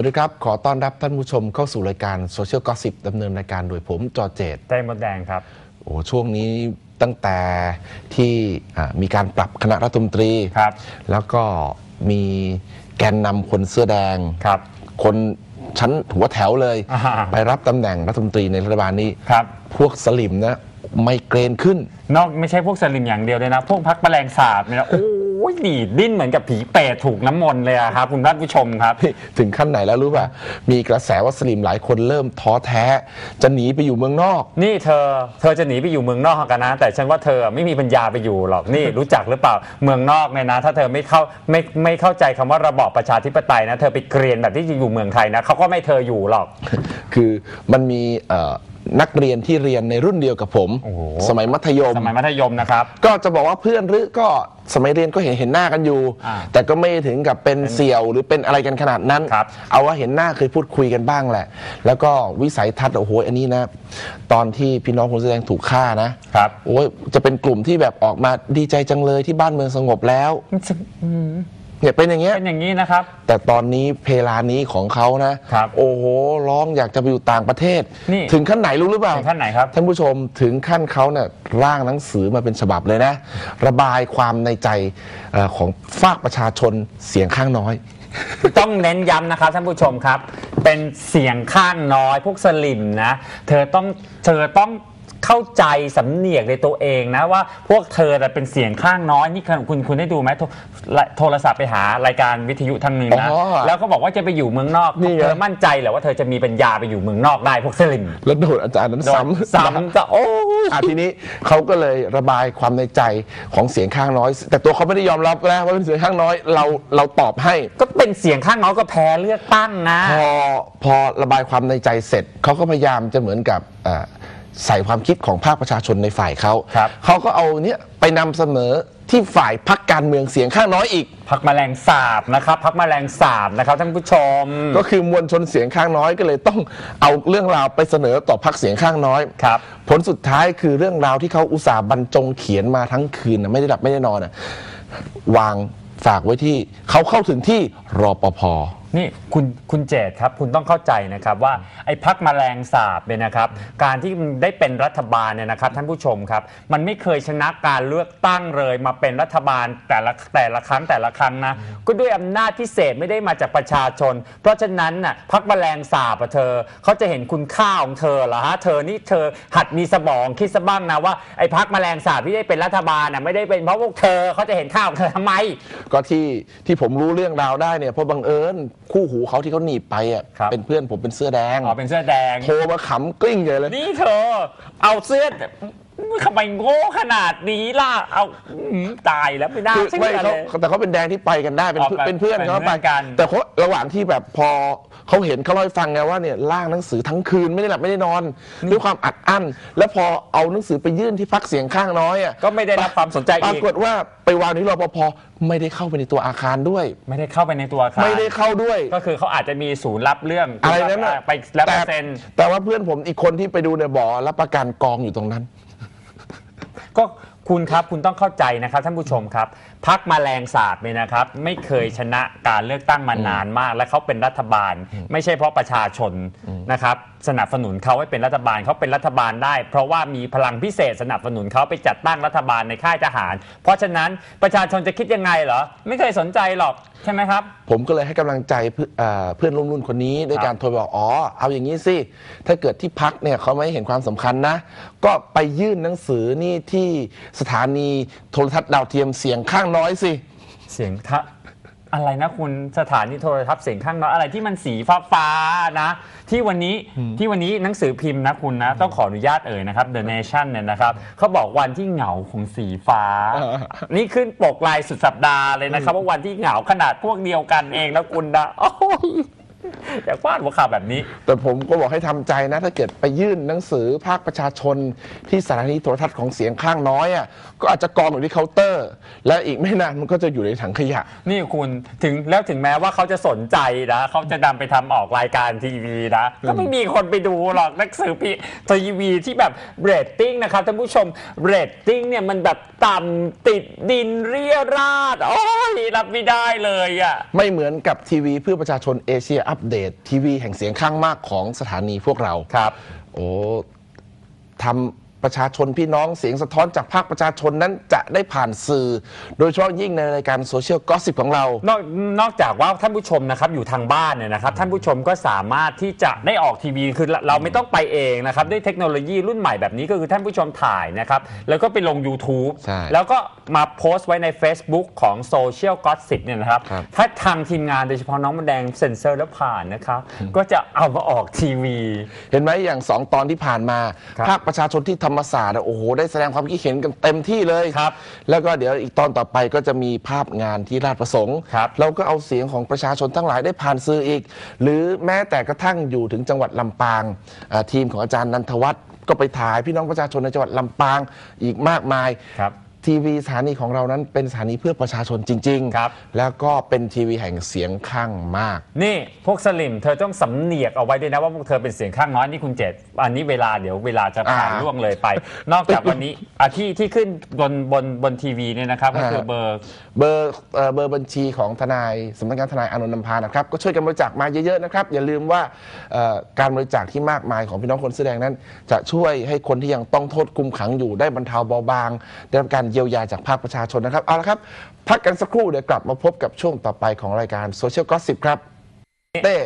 วัสดีครับ ขอต้อนรับท่านผู้ชมเข้าสู่รายการ Social Gossip ดำเนินรายการโดยผมจอเจตเต้มดแดงครับ โอ้ช่วงนี้ตั้งแต่ที่อ่ามีการปรับคณะรัฐมนตรีครับ แล้วก็มีแกนนำคนเสื้อแดงครับ คนชั้นหัวแถวเลยอ่าไปรับตำแหน่งรัฐมนตรีในรัฐบาลนี้ครับ พวกสลิมนะไม่เกรนขึ้น นอกไม่ใช่พวกสลิมอย่างเดียวเลยนะ พวกพักแมลงสาบเนี่ยนะโอ้ ยดีดดิ้นเหมือนกับผีเปรตถูกน้ำมนต์เลยอะครับคุณท่านผู้ชมครับ ถึงขั้นไหนแล้วรู้ป่ะ มีกระแสว่าสลิมหลายคนเริ่มท้อแท้ จะหนีไปอยู่เมืองนอก นี่เธอ เธอจะหนีไปอยู่เมืองนอกกันนะ แต่ฉันว่าเธอไม่มีปัญญาไปอยู่หรอกนี่รู้จักหรือเปล่าเมืองนอกเนี่ยนะ ถ้าเธอไม่เข้าไม่ไม่เข้าใจคำว่าระบอบประชาธิปไตยนะเธอไปเกรียนแบบที่อยู่เมืองไทยนะเขาก็ไม่เธออยู่หรอก คือมันมีเอ่อ นักเรียนที่เรียนในรุ่นเดียวกับผม โอ้โห สมัยมัธยม สมัยมัธยมนะครับ ก็จะบอกว่าเพื่อนหรือก็สมัยเรียนก็เห็นเห็นหน้ากันอยู่ อ่าแต่ก็ไม่ถึงกับเป็นเสี่ยวหรือเป็นอะไรกันขนาดนั้น ครับ เอาว่าเห็นหน้าเคยพูดคุยกันบ้างแหละ แล้วก็วิสัยทัศน์โอ้โหอันนี้นะ ตอนที่พี่น้องคนแสอแดงถูกฆ่านะครับ โอ้ยจะเป็นกลุ่มที่แบบออกมาดีใจจังเลยที่บ้านเมืองสงบแล้ว เนี่ยเป็นอย่างเงี้ยเป็นอย่างนี้นะครับ แต่ตอนนี้เพลานี้ของเขานะครับโอ้โหร้องอยากจะไปอยู่ต่างประเทศ นี่ ถึงขั้นไหนรู้หรือเปล่า ถึงขั้นไหนครับ ท่านผู้ชมถึงขั้นเขาเนี่ยร่างหนังสือมาเป็นฉบับเลยนะ ระบายความในใจเอ่อของฝากประชาชนเสียงข้างน้อย ต้องเน้นย้ำนะครับท่านผู้ชมครับ เป็นเสียงข้างน้อยพวกสลิมนะ เธอต้องเธอต้อง เข้าใจสำเนียกในตัวเองนะว่าพวกเธอน่ะเป็นเสียงข้างน้อยนี่คุณคุณคุณได้ดูไหมโทรโทรศัพท์ไปหารายการวิทยุทางหนึ่งนะอ๋อแล้วก็บอกว่าจะไปอยู่เมืองนอกนี่ไง เธอมั่นใจเหรอว่าเธอจะมีปัญญาไปอยู่เมืองนอกได้พวกสลิมแล้วโดนอาจารย์นั้นโดนซ้ำ ซ้ำจะโอ้ย อะทีนี้เขาก็เลยระบายความในใจของเสียงข้างน้อย แต่ตัวเขาไม่ได้ยอมรับนะว่าเป็นเสียงข้างน้อยเราเราตอบให้ ก็เป็นเสียงข้างน้อยก็แพ้เลือกตั้งนะ พอพอระบายความในใจเสร็จเขาก็พยายามจะเหมือนกับเอ่อ ใส่ความคิดของภาคประชาชนในฝ่ายเขาครับเขาก็เอาเนี้ยไปนำเสนอที่ฝ่ายพักการเมืองเสียงข้างน้อยอีก พักแมลงสาบนะครับพักแมลงสาบนะครับท่านผู้ชม ก็คือมวลชนเสียงข้างน้อยก็เลยต้องเอาเรื่องราวไปเสนอต่อพักเสียงข้างน้อยครับ ผลสุดท้ายคือเรื่องราวที่เขาอุตส่าห์บรรจงเขียนมาทั้งคืนนะไม่ได้หลับไม่ได้นอนนะวางฝากไว้ที่เขาเข้าถึงที่รอปภ นี่คุณคุณเจตครับ คุณต้องเข้าใจนะครับว่าไอ้พักแมลงสาบเนี่ยนะครับ การที่มันได้เป็นรัฐบาลเนี่ยนะครับ ท่านผู้ชมครับ มันไม่เคยชนะการเลือกตั้งเลยมาเป็นรัฐบาลแต่ละแต่ละครั้งแต่ละครั้งนะก็ด้วยอำนาจพิเศษไม่ได้มาจากประชาชน เพราะฉะนั้นน่ะพักแมลงสาบอะเธอเขาจะเห็นคุณค่าของเธอเหรอฮะเธอนี่เธอหัดมีสมองคิดซะบ้างนะว่าไอ้พักแมลงสาบที่ได้เป็นรัฐบาลน่ะไม่ได้เป็นเพราะพวกเธอเขาจะเห็นค่าของเธอทำไม ก็ที่ที่ผมรู้เรื่องราวได้เนี่ยเพราะบังเอิญคู่หูเขาที่เขาหนีบไปอะครับ เป็นเพื่อนผมเป็นเสื้อแดงอ๋อเป็นเสื้อแดง โทรมาขำกลิ้งเลยเลย นี่เธอ เอาเสื้อ ทำไมโง่ขนาดนี้ล่ะ เอาอื้อหือตายแล้วไม่น่าคือเชื่ไม่อเลเขาย แต่เขาเป็นแดงที่ไปกันได้เป็นอ๋อเพื่อนเป็นเพื่อนเป็นเขาเพื่ไปอนกัน แต่เขาระหว่างที่แบบพอเขาเห็นเขาเล่าให้ฟังไงว่าเนี่ยล่างหนังสือทั้งคืนไม่ได้หลับไม่ได้นอนด้วยความอัดอั้น แล้วพอเอาหนังสือไปยื่นที่พักเสียงข้างน้อยอะก็ไม่ได้รับความสนใจปราอีก กฏว่าไปวางที่รปภไม่ได้เข้าไปในตัวอาคารด้วย ไม่ได้เข้าไปในตัวอาคารไม่ได้เข้าด้วย ก็คือเขาอาจจะมีศูนย์รับเรื่องอะไรนั้นน่ะไปรับแต่เปอร์เซ็นต์แต่ว่าเพื่อนผมอีกคนที่ไปดูเนี่ยบอกรับประกันกองอยู่ตรงนั้น ก็คุณครับคุณต้องเข้าใจนะครับท่านผู้ชมครับ พักมาแรงสาบเนี่ยนะครับ ไม่เคยชนะการเลือกตั้งมานานมาก และเขาเป็นรัฐบาล ไม่ใช่เพราะประชาชนนะครับสนับสนุนเขาให้เป็นรัฐบาลเขาเป็นรัฐบาลได้ เพราะว่ามีพลังพิเศษสนับสนุนเขาไปจัดตั้งรัฐบาลในค่ายทหาร เพราะฉะนั้นประชาชนจะคิดยังไงเหรอ ไม่เคยสนใจหรอกใช่ไหมครับ ผมก็เลยให้กำลังใจเพื่อนเอ่อเพื่อนร่วมรุ่นคนนี้ด้วยการโทรบอกอ๋อเอาอย่างนี้สิถ้าเกิดที่พักเนี่ยเขาไม่เห็นความสำคัญนะ ก็ไปยื่นหนังสือนี่ที่สถานีโทรทัศน์ดาวเทียมเสียงข้างน้อยสิ เสียงทะอะไรนะคุณสถานีโทรทัศน์เสียงข้างน้อยอะไรที่มันสีฟ้าฟ้าๆนะ ที่วันนี้ที่วันนี้หนังสือพิมพ์นะคุณนะ ต้องขออนุญาตเอ่ยนะครับ The Nation เนี่ยนะครับเขาบอกวันที่เหงาของสีฟ้า นี่ขึ้นปกลายสุดสัปดาห์เลยนะครับ ว่าวันที่เหงาขนาดพวกเดียวกันเองนะคุณนะโอ้ยอยากวาดหัวข่าวแบบนี้ แต่ผมก็บอกให้ทำใจนะ ถ้าเกิดไปยื่นหนังสือภาคประชาชนที่สถานีโทรทัศน์ของเสียงข้างน้อยอะ ก็อาจจะกองอยู่ที่เคาน์เตอร์ และอีกไม่นานมันก็จะอยู่ในถังขยะ นี่คุณถึงแล้วถึงแม้ว่าเขาจะสนใจนะเขาจะนำไปทำออกรายการทีวีนะก็ไม่มีคนไปดูหรอกหนักสือพีทีวีที่แบบเรตติ้งนะครับท่านผู้ชมเรตติ้งเนี่ยมันแบบต่ำติดดินเรียราดโอ้ยรับไม่ได้เลยอะไม่เหมือนกับทีวีเพื่อประชาชนเอเชียอัปเดตทีวีแห่งเสียงข้างมากของสถานีพวกเราครับ โอ้ทำ ประชาชนพี่น้องเสียงสะท้อนจากภาคประชาชนนั้นจะได้ผ่านสื่อ โดยเฉพาะยิ่งในรายการโซเชียลก็สิบของเรา นอกนอกจากว่าท่านผู้ชมนะครับอยู่ทางบ้านเนี่ยนะครับท่านผู้ชมก็สามารถที่จะได้ออกทีวีคือเราเราไม่ต้องไปเองนะครับด้วยเทคโนโลยีรุ่นใหม่แบบนี้ก็คือท่านผู้ชมถ่ายนะครับแล้วก็ไปลง YouTube ใช่แล้วก็มาโพสต์ไว้ใน Facebook ของ Social g o s s i p เนี่ยนะครับครับ ถ้าทางทีมงานโดยเฉพาะน้องมันแดงเซ็นเซอร์แล้วผ่านนะครับก็จะเอามาออกทีวี เห็นไหมอย่างสองตอนที่ผ่านมา ครับ ภาคประชาชนที่ธรรมศาสตร์อะโอ้โหได้แสดงความคิดเห็นกันเต็มที่เลยครับแล้วก็เดี๋ยวอีกตอนต่อไปก็จะมีภาพงานที่ราชประสงค์ครับเราก็เอาเสียงของประชาชนทั้งหลายได้ผ่านสื่ออีก หรือแม้แต่กระทั่งอยู่ถึงจังหวัดลำปางอ่าทีมของอาจารย์นันทวัฒน์ก็ไปถ่ายพี่น้องประชาชนในจังหวัดลำปางอีกมากมาย ครับ ทีวีสถานีของเรานั้นเป็นสถานีเพื่อประชาชนจริงครับ แล้วก็เป็นทีวีแห่งเสียงข้างมาก นี่พวกสลิมเธอต้องสำเนียกเอาไว้ด้วยนะว่าพวกเธอเป็นเสียงข้างน้อยนี่คุณเจตอันนี้เวลาเดี๋ยวเวลาจะผ่านอ่าล่วงเลยไป นอกจากวันนี้อะที่ที่ขึ้นบนบนบนทีวีเนี่ยนะครับก็คืออ่าเบอร์ เบอร์เอ่อเบอร์บัญชีของทนายสำนักงานทนายอานนท์นำพานะครับ ก็ช่วยกันบริจาคมาเยอะๆนะครับ อย่าลืมว่าเอ่อการบริจาคที่มากมายของพี่น้องคนเสื้อแดงนั้น จะช่วยให้คนที่ยังต้องโทษคุมขังอยู่ได้บรรเทาเบาบางได้รับการเยียวยาจากภาคประชาชนนะครับ เอาละครับ พักกันสักครู่เดี๋ยวกลับมาพบกับช่วงต่อไปของรายการโซเชียลก็สิบครับเต้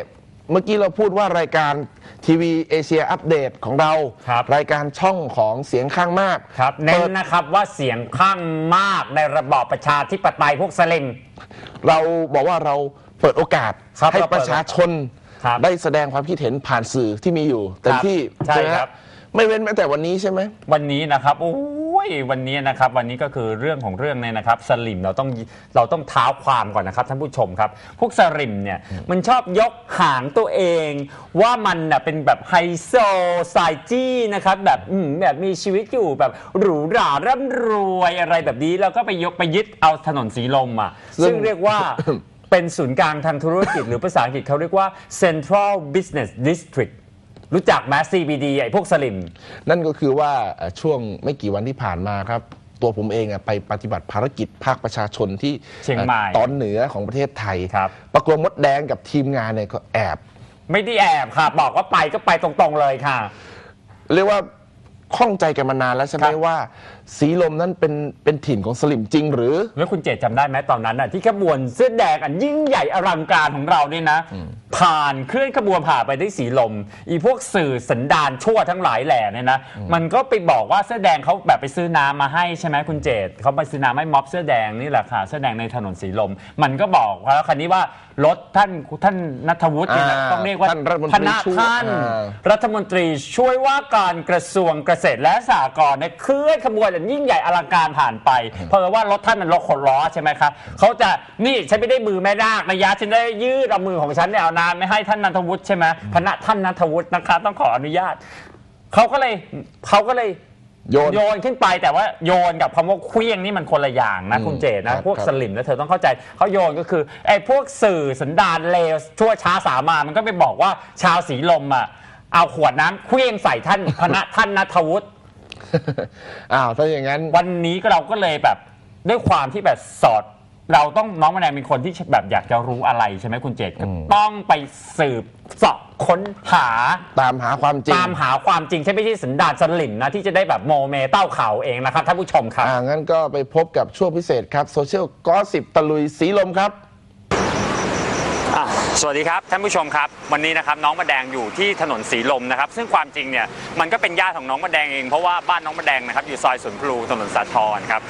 เมื่อกี้เราพูดว่ารายการทีวีเอเชียอัปเดตของเราครับรายการช่องของเสียงข้างมากครับเน้นนะครับว่าเสียงข้างมากในระบอบประชาธิปไตยพวกสลิมเราบอกว่าเราเปิดโอกาสครับให้เราเปิปดระชาชนครับได้แสดงความคิดเห็นผ่านสื่อที่มีอยู่เต็มที่ใช่ไหมฮะครับไม่เว้นแม้แต่วันนี้ใช่ไหมวันนี้นะครับโอ้ ยวันนี้นะครับวันนี้ก็คือเรื่องของเรื่องเนี่ยนะครับสลิมเราต้องเราต้องเท้าความก่อนนะครับท่านผู้ชมครับ พวกสลิมเนี่ยมันชอบยกหางตัวเอง ว่ามันน่ะเป็นแบบไฮโซไซจี้นะครับแบบอืมแบบมีชีวิตอยู่แบบหรูหราร่ำรวยอะไรแบบนี้แล้วก็ไปยกไปยึดเอาถนนสีลมอะซึ่งซึ่งเรียกว่า เป็นศูนย์กลางทางธุรกิจหรือภาษาอังกฤษเขาเรียกว่า Central Business District รู้จักไหม CBD ไอ้พวกสลิม นั่นก็คือว่าเอ่อช่วงไม่กี่วันที่ผ่านมาครับ ตัวผมเองอะไปปฏิบัติภารกิจภาคประชาชนที่เชียงใหม่ตอนเหนือของประเทศไทยครับ ปรากฏมดแดงกับทีมงานเนี่ยก็แอบ ไม่ได้แอบค่ะ บอกว่าไปก็ไปตรงๆเลยค่ะ เรียกว่าข้องใจกันมานานแล้วใช่ไหมครับว่าสีลมนั้นเป็นเป็นถิ่นของสลิมจริงหรือ แล้วคุณเจตจำได้ไหมตอนนั้นน่ะที่ขบวนเสื้อแดงอันยิ่งใหญ่อลังการของเราเนี่ยนะ ผ่านเคลื่อนขบวนผ่านไปได้สีลม อีพวกสื่อสันดานชั่วทั้งหลายแหล่เนี่ยนะ มันก็ไปบอกว่าเสื้อแดงเขาแบบไปซื้อน้ำมาให้ใช่ไหมคุณเจตเขาไปซื้อน้ำให้ม็อบเสื้อแดงนี่แหละค่ะเสื้อแดงในถนนสีลม มันก็บอกแล้วคันนี้ว่ารถท่านท่านนัทวุฒิเนี่ยนะอ่าต้องเรียกว่าท่านรัฐมนตรีคณะช่วยท่าน อ่า รัฐมนตรีช่วยว่าการกระทรวงเกษตรและสหกรณ์เนี่ยเคลื่อนขบวนอย่างยิ่งใหญ่อลังการผ่านไป เพราะว่ารถท่านมันรถขนล้อใช่ไหมครับเขาจะนี่ฉันไม่ได้มือแม่นาคนะยะฉันได้ยืดเอามือของฉันเนี่ยเอาน้ำไม่ให้ท่านนันทวุฒิใช่ไหมคณะท่านนันทวุฒินะคะต้องขออนุญาตเขาก็เลยเขาก็เลยโยนโยนขึ้นไปแต่ว่าโยนกับคำว่าเคลี้ยงนี่มันคนละอย่างนะอืมคุณเจตครันะบพวกครับสลิมแล้วเธอต้องเข้าใจเขาโยนก็คือไอ้พวกสื่อสันดานเลวชั่วช้าสามามันก็ไปบอกว่าชาวสีลมอะเอาขวดน้ำเคลี้ยงใส่ท่านคณะท่านนัทวุฒิ อ้าวถ้าอย่างนั้น วันนี้ก็เราก็เลยแบบด้วยความที่แบบสอด เราต้องน้องมะแนงเป็นคนที่แบบอยากจะรู้อะไรใช่ไหมคุณเจตก็ต้องไปสืบเสอบค้นหา ตามหาความจริงตามหาความจริงใช่ไม่ใช่สันดานสลิมนะ ที่จะได้แบบโมเมเต้าเขาเองนะครับท่านผู้ชมครับอ่างั้นก็ไปพบกับช่วงพิเศษครับโซเชียลก็สิบตะลุยสีลมครับอะ สวัสดีครับท่านผู้ชมครับวันนี้นะครับน้องมะแดงอยู่ที่ถนนสีลมนะครับซึ่งความจริงเนี่ยมันก็เป็นญาติของน้องมะแดงเองเพราะว่าบ้านน้องมะแดงนะครับอยู่ซอยสวนพลูถนนสาทรครับ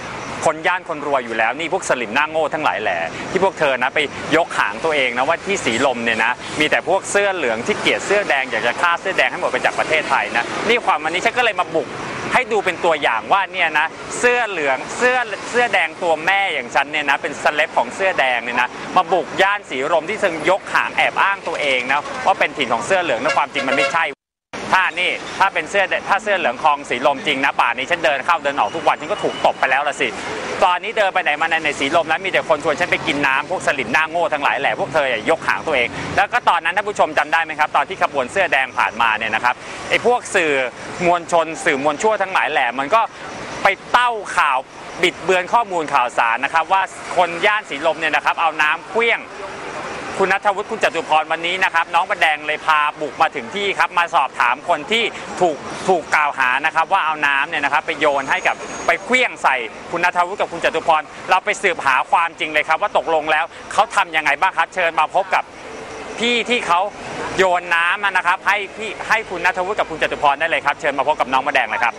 คนย่านคนรวยอยู่แล้วนี่พวกสลิมหน้าโง่ทั้งหลายแหล่ที่พวกเธอนะไปยกหางตัวเองนะว่าที่สีลมเนี่ยนะมีแต่พวกเสื้อเหลืองที่เกลียดเสื้อแดงอยากจะฆ่าเสื้อแดงให้หมดไปจากประเทศไทยนะนี่ความวันนี้ฉันก็เลยมาบุกให้ดูเป็นตัวอย่างว่าเนี่ยนะเสื้อเหลืองเสื้อเสื้อแดงตัวแม่อย่างฉันเนี่ยนะเป็นสเลบของเสื้อแดงเนี่ยนะมาบุกย่านสีลมที่ซึ่งยกหางแอบอ้างตัวเองนะว่าเป็นถิ่นของเสื้อเหลืองนะความจริงมันไม่ใช่ ถ้านี่ถ้าเป็นเสื้อถ้าเสื้อเหลืองคลองสีลมจริงนะป่านี้ฉันเดินเข้าเดินออกทุกวันฉันก็ถูกตบไปแล้วละสิ ตอนนี้เดินไปไหนมาไหนในสีลมนั้นมีแต่คนชวนฉันไปกินน้ำพวกสลิมหน้าโง่ทั้งหลายแหละพวกเธอยกหางตัวเอง แล้วก็ตอนนั้นท่านผู้ชมจำได้ไหมครับ ตอนที่ขบวนเสื้อแดงผ่านมาเนี่ยนะครับไอ้พวกสื่อมวลชน สื่อมวลชั่วทั้งหลายแหละมันก็ไปเต้าข่าวบิดเบือนข้อมูลข่าวสารนะครับว่าคนย่านสีลมเนี่ยนะครับเอาน้ำเคลี้ยง คุณนัทวุฒิคุณจตุพรวันนี้นะครับ น้องประแดงเลยพาบุกมาถึงที่ครับมาสอบถามคนที่ถูกถูกกล่าวหานะครับ ว่าเอาน้ำเนี่ยนะครับ ไปโยนให้กับไปเคลี้ยงใส่คุณนัทวุฒิกับคุณจตุพรเราไปสืบหาความจริงเลยครับ ว่าตกลงแล้วเขาทำยังไงบ้างครับเชิญมาพบกับพี่ที่เขาโยนน้ำนะครับ ให้พี่ให้คุณนัทวุฒิกับคุณจตุพรได้เลยครับ เชิญมาพบกับน้องประแดงเลยครับ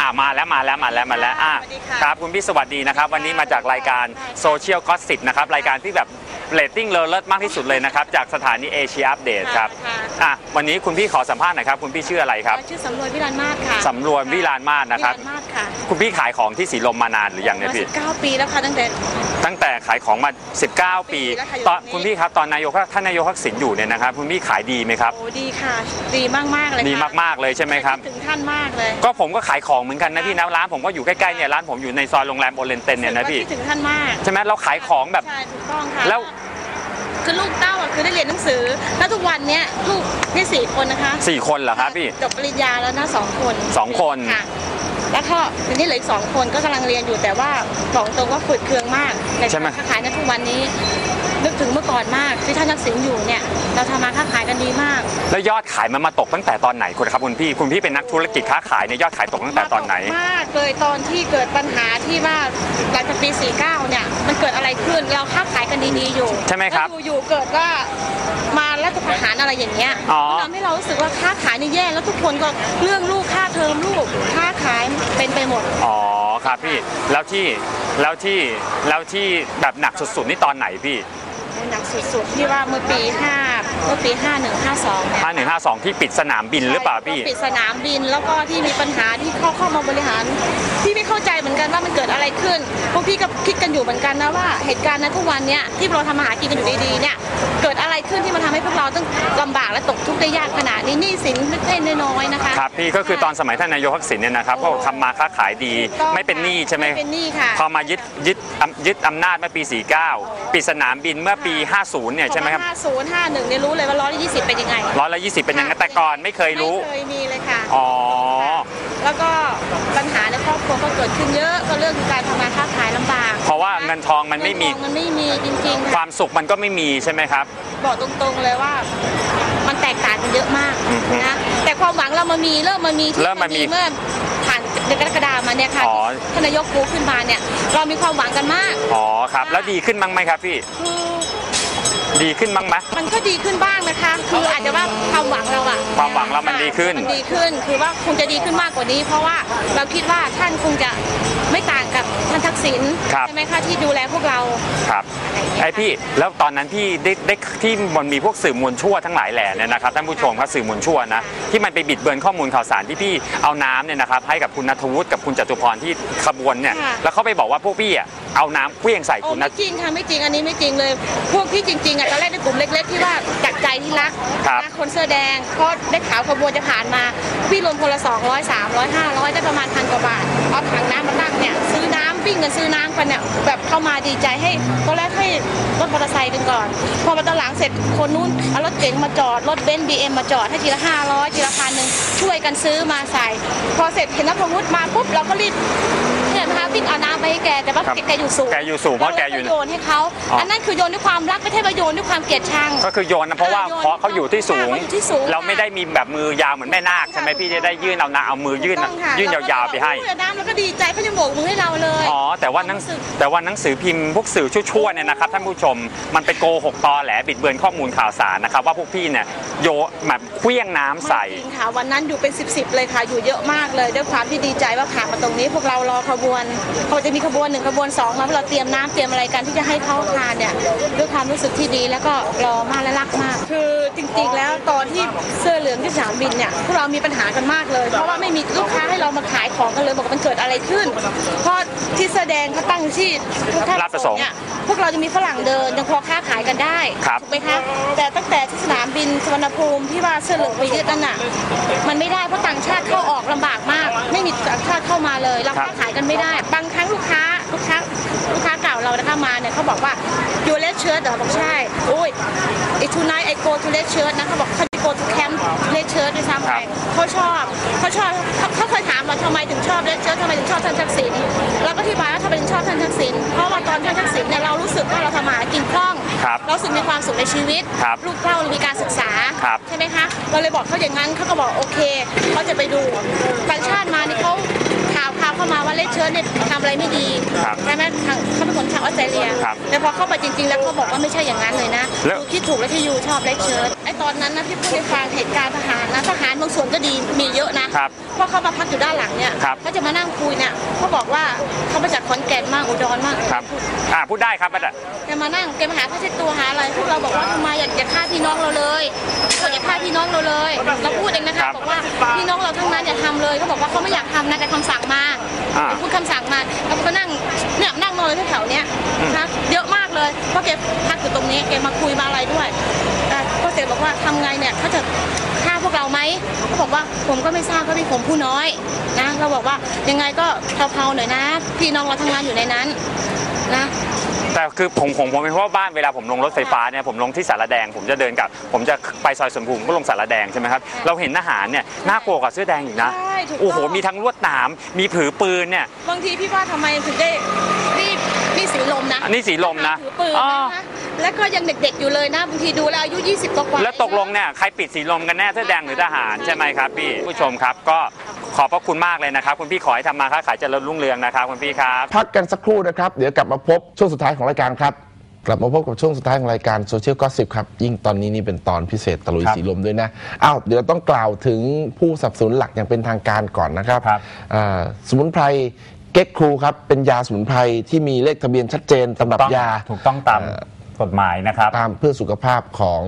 อ่ามาแล้วมาแล้วมาแล้วมาแล้วอ่าสวัสดีค่ะครับคุณพี่สวัสดีนะครับ วันนี้มาจากรายการโซเชียลก็สิบนะครับรายการที่แบบเรตติ้งเลอเลิศมากที่สุดเลยนะครับ จากสถานีเอเชียอัปเดตครับค่ะอะวันนี้คุณพี่ขอสัมภาษณ์หน่อยครับ คุณพี่ชื่ออะไรครับ ชื่อสำรวยวิรานมาศค่ะสำรวมวิลานมาศนะครับวิรานมาศค่ะคุณพี่ขายของที่สีลมมานานหรือยังเนี่ยมาพี่สิบเก้าปีแล้วค่ะตั้งแต่ตั้งแต่ขายของมา 19 ปีปีแล้วค่ะอยู่ตอนตรงนี้คุณพี่ครับตอนนายกท่านนายกทักษิณอยู่เนี่ยนะครับคุณพี่ขายดีไหมครับโอ้ดีค่ะ ดีมากมากๆเลยดีค่ะมากๆเลยใช่ไหมครับดถึงท่านมากเลยก็ผมก็ขายของเหมือนกันนะพี่นะร้านผมก็อยู่ใกล้ๆเนี่ยร้านผมอยู่ในซอยโรงแรมโอเรนเตนเนี่ยนะพี่คิดถึงท่านมากใช่ไหมเราขายของแบบใช่ถูกต้องค่ะแล้วคือลูกเต้าอะคือได้เรียนหนังสือ แล้วทุกวันเนี้ยลูกนี่สี่คนนะคะสี่คนเหรอครับพี่จบปริญญาแล้วนะสองคนสองคนค่ะแล้วก็ทีนี้เหลืออีกสองคนก็กำลังเรียนอยู่แต่ว่าบอกตรงว่าฝืดเคืองมากในใช่ไหมการค้าขายในทุกวันนี้นึกถึงเมื่อก่อนมากที่ท่านทักษิณอยู่เนี่ยเราทำมาค้าขายกันดีมาก แล้วยอดขายมันมาตกตั้งแต่ตอนไหนคุณครับคุณพี่คุณพี่เป็นนักธุรกิจค้าขายเนี่ยยอดขายตกตั้งแต่ตอนไหน มากเลยตอนที่เกิดปัญหาที่ว่าหลังจากปี 49 เนี่ย มันเกิดอะไรขึ้นเราค้าขายกันดีๆอยู่ใช่ไหมครับแล้วอยู่ๆเกิดว่ามารัฐประหารอะไรอย่างเงี้ยอ๋อมันทำให้เรารู้สึกว่าค้าขายนี่แย่แล้วทุกคนก็เรื่องลูกค่าเทอมลูกค้าขายเป็นไปหมด อ๋อครับพี่แล้วที่แล้วที่แล้วที่แบบหนักสุดๆนี่ตอนไหนพี่ หนักสุดๆที่ว่าเมื่อปี5เมื่อปี51 52เนี่ย 5152 ที่ปิดสนามบินหรือเปล่าพี่ก็ปิดสนามบินแล้วก็ที่มีปัญหาที่เข้าเข้ามาบริหาร พี่ไม่เข้าใจเหมือนกันว่ามันเกิดอะไรขึ้นพวกพี่ก็คิดกันอยู่เหมือนกันนะว่าเหตุการณ์นั้นทุกวันเนี้ยที่เราทำมาหากินกันอยู่ดีๆเนี่ย เกิดอะไรขึ้นที่มันทำให้พวกเราต้องลำบากและตกทุกข์ได้ยากขนาดนี้หนี้สินเล็กๆน้อยๆนะคะครับพี่ก็คือตอนสมัยท่านนายกทักษิณเนี่ยนะครับก็ทำมาค้าขายดีถูกต้องไม่เป็นหนี้ใช่ไหมไม่เป็นหนี้ค่ะพอมายึดยึดอำยึดอำนาจเมื่อปี 49 ปิดสนามบินเมื่อปี 50 เนี่ยใช่ไหมครับห้าศูนย์ห้าหนึ่งเนี่ยรู้เลยว่าร้อยยี่สิบเป็นยังไงร้อยละ20 เป็นยังไงแต่ก่อนไม่เคยรู้ไม่เคยมีเลยค่ะอ๋อ แล้วก็ปัญหาในครอบครัวก็เกิดขึ้นเยอะก็เรื่องการทำมาค้าขายลำบากเพราะว่าเงินทองมันไม่มี เงินทองมันไม่มีจริงๆคค่ะวามสุขมันก็ไม่มีใช่ไหมครับ บอกตรงๆเลยว่า มันแตกต่างกันเยอะมากอือฮึนะแต่ความหวังเรามามีเริ่มมามีที่เริ่มมามีเมื่อผ่านเดือนกรกฎามาเนี่ยค่ะอ๋อ ท่านนายกปูขึ้นมาเนี่ยเรามีความหวังกันมาก อ๋อครับ แล้วดีขึ้นบ้างไหมครับพี่ คือ ดีขึ้นบ้างไหม มันก็ดีขึ้นบ้างนะคะ คืออาจจะว่าความหวังเราอะความหวังเรามันดีขึ้น มันดีขึ้น คือว่าคงจะดีขึ้นมากกว่านี้ เพราะว่าเราคิดว่าท่านคงจะไม่ต่างกับท่านทักษิณครับ ใช่ไหมคะที่ดูแลพวกเราครับอะไรอย่างเงี้ยไอพี่ แล้วตอนนั้นพี่ได้ได้ที่มันมีพวกสื่อมวลชั่วทั้งหลายแหล่เนี่ยนะครับท่านผู้ชมครับสื่อมวลชั่วนะที่มันไปบิดเบือนข้อมูลข่าวสารที่พี่เอาน้ำเนี่ยนะครับให้กับคุณนัทวุฒิกับคุณจตุพรที่ขบวนเนี่ยค่ะแล้วเขาไปบอกว่าพวกพี่อะเอาน้ำเคลี้ยงใส่โอ้คุณนัไม่ท จริงค่ะไม่จริงอันนี้ไม่จริงเลย พวกพี่จริง ๆอะตอนแรกในกลุ่มเล็ก ๆ ที่ว่าจากใจที่รักครับนะคนเสื้อแดงเพราะได้ข่าวขบวนจะผ่านมา พี่รวมคนละ 200 300 500 ได้ประมาณพันกว่าบาทเอาถังน้ำมาตั้งเนี่ยซื้อน้ำวิ่งกันซื้อน้ำกันเนี่ยแบบเข้ามาดีใจให้ตอนแรกให้รถมอเตอร์ไซค์กันก่อน พอมาตอนหลังเสร็จคนนู้นเอารถเก๋งมาจอดรถเบนซ์บีเอ็มมาจอดให้ทีละ 500ทีละพันหนึ่งช่วยกันซื้อมาใส่ พอเสร็จเห็นนักพวุฒิมาปุ๊บเราก็รีบ เห็นไหมคะวิ่งเอาน้ำไปให้แกแต่ว่าครับแกอยู่สูงแกอยู่สูงเพราะแกอยู่โยนให้เขาอ๋ออั อันนั้นคือโยนด้วยความรักไม่ใช่ว่าโยนด้วยความเกลียดชัง ก็คือโยนนะเพราะว่าโยนเพราะเขาอยู่ที่สูง เขาอยู่ที่สูง เราไม่ได้มีแบบมือยาวเหมือนแม่นาคใช่ไหมพี่จะได้ยื่นเอาน้ำเอามือยื่นถูกต้องค่ะยื่นยาวๆไปให้ เราก็บอกว่าน้ำแล้วก็ดีใจเขาจะโบกมือให้เราเลย อ๋อแต่ว่าหนังความรู้สึก แต่ว่าหนังสือพิมพ์พวกสื่อชั่วๆเนี่ยนะครับท่านผู้ชมมันไปโกหกตอแหลบิดเบือนข้อมูลข่าวสารนะครับว่าพวกพี่เนี่ยโยแบบเคลี้ยงน้ำใส่ไม่จริงค่ะวันนั้นอยู่เป็น 10บๆเลยค่ะอยู่เยอะมากเลย ด้วยความที่ดีใจว่าผ่านมาตรงนี้พวกเรารอขบวนเขาจะมีขบวนหนึ่งขบวนสองมาเราเตรียมน้ำเตรียมอะไรกันที่จะให้เขาทานเนี่ยด้วยความรู้สึกที่ดีแล้วก็รอมากและรักมาก คือจริงๆ แล้วตอนที่เสื้อเหลืองที่สนามบินเนี่ยพวกเรามีปัญหากันมากเลย เพราะว่าไม่มีลูกค้าให้เรามาขายของกันเลยบอกว่ามันเกิดอะไรขึ้น เพราะที่แสดงเขาตั้งที่ท่ลา ดประสงค์เนี่ยพวกเราจะมีฝรั่งเดินยังพอค้าขายกันได้ครับถูกไหมคะแต่ตั้งแต่ที่สนามบินสุวรรณภูมิที่ว่าเสื้อเหลืองไปยึดนั่นน่ะมันไม่ได้เพราะต่างชาติเข้าออกลำบากมาก ไม่มีต่างชาติเข้ามาเลยเราครับค้าขายกันไม่ได้ บางครั้งลูกค้าลูกค้าลูกค้าเก่าเรานะคะมาเนี่ยเขาบอกว่ายูเลสเชิร์ตเหรอบอกใช่โอ้ยไอทูไนไอโกทูเลสเชิร์ตนะเขาบอกเขา จะโกทูแคมป์เลสเชิร์ตด้วยซ้ำไปครับเขาชอบเขาชอบเขาเขาเคยถามว่าทำไมถึงชอบเลเชอร์ทำไมถึงชอบท่านทักษิณเราก็อธิบายว่าทำไมถึงชอบท่านทักษิณเพราะว่าตอนท่านทักษิณเนี่ยเรารู้สึกว่าเราทำมาหากินคล่องครับเรารู้สึกมีความสุขในชีวิตครับลูกเต้าเรามีการศึกษาครับใช่ไหมคะเราเลยบอกเขาอย่างนั้นเขาก็บอกโอเคเขาจะไปดูต่างชาติมานี่เขาข่าวข่าวเข้ามาว่าเลเชอร์เนี่ยทำอะไรไม่ดีครับใช่ไหมทางเขาเป็นคนชาวออสเตรเลีย ครับแต่พอเข้าไปจริงๆ แล้วเขาบอกว่าไม่ใช่อย่างนั้นเลยนะแล้ว ยูคิดถูกแล้วที่ยูชอบเลเชอร์ไอ้ตอนนั้นนะพี่พูดให้ฟังเหตุการณ์ทหารนะทหารบางส่วนก็ดีมีเยอะนะ ครับเพราะเขามาพักอยู่ด้านหลังเนี่ยครับ เขาจะมานั่งคุยเนี่ยเขาบอกว่าเขามาจากขอนแก่นมากอุดรมากครับ อ่าพูดได้ครับอาจารย์แกมานั่งแกมาหาผ้าเช็ดตัวหาอะไรพวก เราบอกว่าทำไมอยากจะฆ่าพี่น้องเราเลยเขาอยากฆ่าพี่น้องเราเลย เราพูดเองนะครัคะบบอกว่าพี่น้องเราทั้งนั้นอย่าทำเลยเขาบอกว่าเขาไม่อยากทำนะแต่คำสั่งมาอ่าพูดคำสั่งมาแล้วก็นั่งเนี่ยนั่งนอนเลยแถวๆเนี้ยนะคะเยอะมาก เลยเพราะแกพักอยู่ตรงนี้แกมาคุยมาอะไรด้วยแต่ก็เสร็จบอกว่าทำไงเนี่ยเขาจะฆ่าพวกเราไหมเขาบอกว่าผมก็ไม่ทราบก็เป็นผมผู้น้อยนะเราบอกว่ายังไงก็เผาๆหน่อยนะ พี่น้องเราทำงานอยู่ในนั้นนะแต่คือผมผมผมเป็นเพราะว่าบ้านเวลาผมลงรถไฟฟ้าเนี่ยผมลงที่สารแดง ผมจะเดินกลับ ผมจะไปซอยสวนภูมิก็ลงสารแดงใช่ไหมครับเราเห็นทหารเนี่ยน่ากลัวกว่าเสื้อแดงอีกนะใช่ถูกต้องโอ้โหมีทั้งลวดหนามมีผือปืนเนี่ยบางทีพี่ว่าทำไมถึงได้รีบนี่ สีลมนะอันนี้สีลมนะถือปืนอ๋อ นะคะแล้วก็ยังเด็กๆอยู่เลยนะบางทีดูแล้วอายุ 20กว่าๆแล้วตกลงเนี่ยใครปิดสีลมกันแน่เสื้อแดงหรือทหารใช่ไหมครับพี่ผู้ชมครับก็ขอบพระคุณมากเลยนะครับ คุณพี่ขอให้ทำมาค้าขายเจริญรุ่งเรืองนะครับคุณพี่ครับ พักกันสักครู่นะครับ เดี๋ยวกลับมาพบช่วงสุดท้ายของรายการครับ กลับมาพบกับช่วงสุดท้ายของรายการโซเชียลก็สิบครับ ยิ่งตอนนี้นี่เป็นตอนพิเศษตะลุยครับสีลมด้วยนะอ้าวเดี๋ยวต้องกล่าวถึงผู้สนับสนุนหลักอย่างเป็นทางการก่อนนะครับครับ อ่าสมุนไพร เก๊กครูครับเป็นยาสมุนไพรที่มีเลขทะเบียนชัดเจนตำรับต้องยา ถูกต้องตามกฎหมายนะครับ ตามเพื่อสุขภาพของ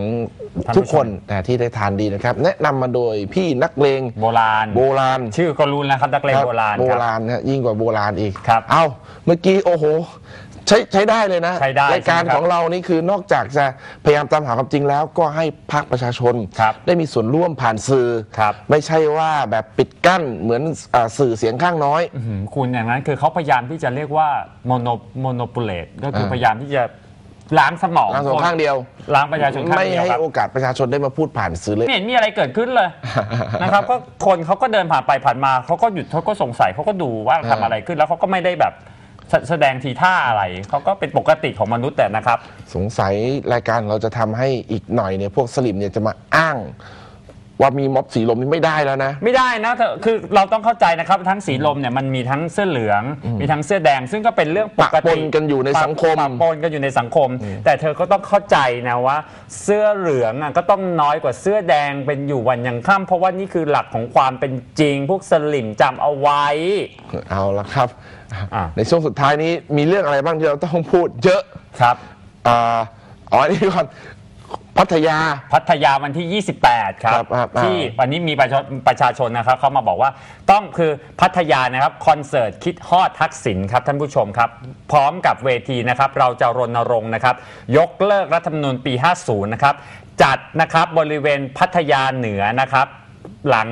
ท่านผู้ชม ทุกคนนะที่ได้ทานดีนะครับ แนะนำมาโดยพี่นักเลงโบราณ โบราณชื่อก็รู้แล้วครับนักเลงคบโบราณโบครับ ราณนะยิ่งกว่าโบราณอีกครับ เอาเมื่อกี้โอ้โห ใช้ใช้ได้เลยนะใช้ได้รายการใช่ไหมครับของเรานี่คือนอกจากจะพยายามตามหาความจริงแล้ว ก็ให้ภาคประชาชน ครับได้มีส่วนร่วมผ่านสื่อ ครับ ไม่ใช่ว่าแบบปิดกั้นเหมือนอาสื่อเสียงข้างน้อย อื้อหือคุณอย่างนั้นคือเขาพยายามที่จะเรียกว่าโมโนโมโนปูเลตก็คือเออพยายามที่จะล้างสมองล้างสองข้างเดียว ล้างประชาชนข้างไม่เดียวให้ครับ โอกาสประชาชนได้มาพูดผ่านสื่อเลย ไม่เห็นมีอะไรเกิดขึ้นเลย นะครับก็คนเขาก็เดินผ่านไปผ่านมาเขาก็หยุดเขาก็สงสัยเขาก็ดูว่าทำอะไรขึ้นแล้วเขาก็ไม่ได้แบบ แสแสดงทีท่าอะไรเขาก็เป็นปกติของมนุษย์แต่นะครับ สงสัยรายการเราจะทำให้อีกหน่อยเนี่ยพวกสลิมเนี่ยจะมาอ้าง ว่ามีม็อบสีลมนี่ไม่ได้แล้วนะ ไม่ได้นะเธอคือเราต้องเข้าใจนะครับทั้งสีลมเนี่ยมันมีทั้งเสื้อเหลือง มีทั้งเสื้อแดง ซึ่งก็เป็นเรื่องปกปะปตินกันอยู่ในสังคมปะปนกันอยู่ในสังคม แต่เธอก็ต้องเข้าใจนะว่า เสื้อเหลืองอะก็ต้องน้อยกว่าเสื้อแดงเป็นอยู่วันยังค่ำเพราะว่านี่คือหลักของความเป็นจริง พวกสลิมจำเอาไว้ เอาละครับ อะ ในช่วงสุดท้ายนี้มีเรื่องอะไรบ้างที่เราต้องพูดเยอะครับ อ่าอ๋ออันนี่ก่อน พัทยา พัทยาวันที่ 28 ครัครับบ ครับที่อ่าวันนี้มีประชาประชาชนนะครับเขามาบอกว่าต้องคือพัทยานะครับคอนเสิร์ตคิดฮอดทักษิณครับท่านผู้ชมครับ พร้อมกับเวทีนะครับ เราจะรณรงค์นะครับ ยกเลิกรัฐธรรมนูญปี 50 นะครับ จัดนะครับบริเวณพัทยาเหนือนะครับ หลัง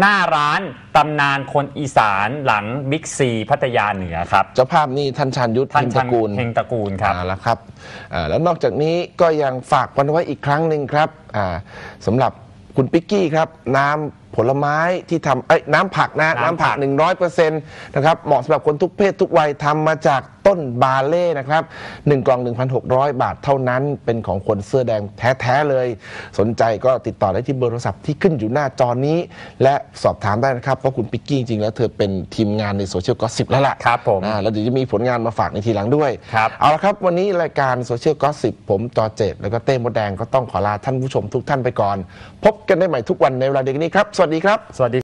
หน้าร้านตำนานคนอีสานหลังบิ๊กซีพัทยาเหนือครับ เจ้าภาพนี่ท่านชาญยุทธท่านพิมพ์ตชัระนกูล เฮงตระกูลครับอ่าแล้วครับอ่าแล้วนอกจากนี้ก็ยังฝากกันไว้อีกครั้งหนึ่งครับอ่าสำหรับคุณปิกกี้ครับ น้ำผลไม้ที่ทำเอ้ยน้ำผักนะน้ำน้ำผัผัก ก 100%นะครับเหมาะสำหรับคนทุกเพศทุกวัยทำมาจาก ต้นบาเล่นะครับ1กล่อง 1,600 บาทเท่านั้น เป็นของคนเสื้อแดงแท้ ๆ เลย สนใจก็ติดต่อได้ที่เบอร์โทรศัพท์ที่ขึ้นอยู่หน้าจอนี้ และสอบถามได้นะครับ เพราะคุณปิกกี้จริงๆแล้วเธอเป็นทีมงานในโซเชียลก็สิบแล้วล่ะครับผมอ่าแล้วเดี๋ยวจะมีผลงานมาฝากในทีหลังด้วย ครับ เอาละครับ วันนี้รายการโซเชียลก็สิบผมจอเจตแล้วก็เต้มดแดงก็ต้องขอลาท่านผู้ชมทุกท่านไปก่อน พบกันได้ใหม่ทุกวันในเวลาเดียวกันนี้ครับ สวัสดีครับ สวัสดี